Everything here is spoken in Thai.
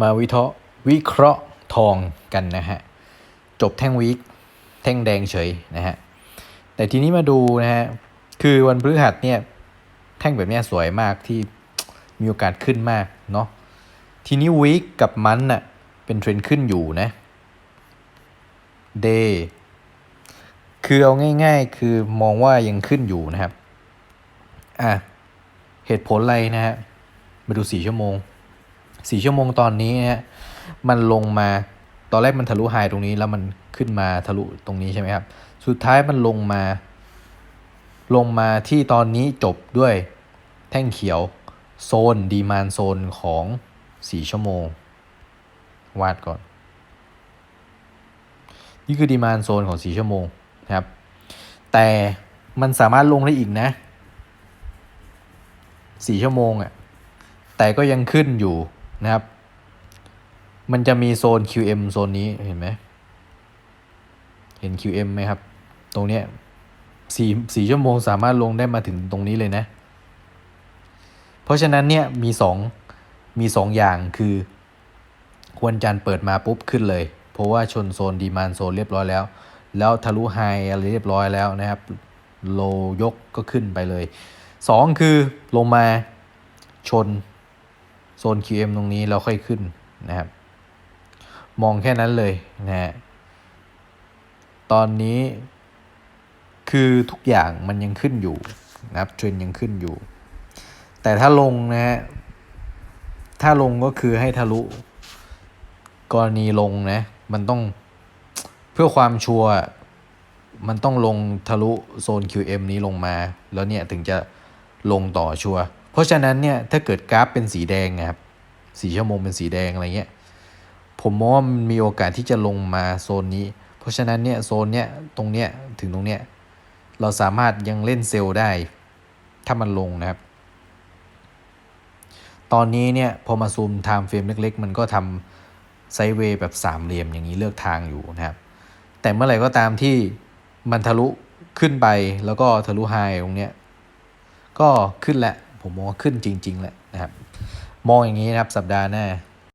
มาวิเคราะห์วิเคราะห์ทองกันนะฮะ จบแท่งวิกแท่งแดงเฉยนะฮะ แต่ทีนี้มาดูนะฮะ คือวันพฤหัสเนี่ย แท่งแบบนี้สวยมากที่มีโอกาสขึ้นมากเนาะ ทีนี้วีคกับมันน่ะเป็นเทรนด์ขึ้นอยู่นะ เดย์คือเอาง่าย ๆ คือมองว่ายังขึ้นอยู่นะครับ อะ เหตุผลอะไรนะฮะ มาดูสี่ชั่วโมง สี่ชั่วโมงตอนนี้ฮะมันลงมาตอนแรกมันทะลุไฮตรงนี้แล้วมันขึ้นมาทะลุตรงนี้ใช่ไหมครับ สุดท้ายมันลงมา ลงมาที่ตอนนี้จบด้วยแท่งเขียวโซนดีมานโซนของสี่ชั่วโมง วาดก่อน นี่คือดีมานโซนของสี่ชั่วโมงนะครับ แต่มันสามารถลงได้อีกนะสี่ชั่วโมงอะ่ะแต่ก็ยังขึ้นอยู่ นะครับ มันจะมีโซน QM โซนนี้เห็นไหมเห็น QM ไหมครับ ตรงเนี้ยสี่สี่ชั่วโมงสามารถลงได้มาถึงตรงนี้เลยนะ เพราะฉะนั้นเนี่ยมีสองมีสองอย่างคือควรจันทร์เปิดมาปุ๊บขึ้นเลย เพราะว่าชนโซนดีมานโซนเรียบร้อยแล้ว แล้วทะลุไฮอะไรเรียบร้อยแล้วนะครับ โลยกก็ขึ้นไปเลยสองคือลงมาชน โซน QM ตรงนี้แล้วค่อยขึ้นนะครับ มองแค่นั้นเลยนะฮะตอนนี้คือทุกอย่างมันยังขึ้นอยู่นะครับเทรนยังขึ้นอยู่ แต่ถ้าลงนะฮะถ้าลงก็คือให้ทะลุ กรณีลงนะ มันต้องเพื่อความชัวร์มันต้องลงทะลุโซน QM นี้ลงมา แล้วเนี่ยถึงจะลงต่อชัวร์ เพราะฉะนั้นเนี่ยถ้าเกิดกราฟเป็นสีแดงนะครับสีชั่วโมงเป็นสีแดงอะไรเงี้ยผมมองว่ามันมีโอกาสที่จะลงมาโซนนี้ เพราะฉะนั้นเนี่ยโซนเนี้ยตรงเนี้ยถึงตรงเนี้ยเราสามารถยังเล่นเซลล์ได้ ถ้ามันลงนะครับ ตอนนี้เนี่ยพอมาซูมไทม์เฟรมเล็กๆ มันก็ทำไซเวย์แบบสามเหลี่ยมอย่างนี้เลือกทางอยู่นะครับ แต่เมื่อไหร่ก็ตามที่มันทะลุขึ้นไปแล้วก็ทะลุไฮตรงเนี้ยก็ขึ้นแหละ ผมมองขึ้นจริง ๆ แหละนะครับ มองอย่างนี้นะครับสัปดาห์หน้า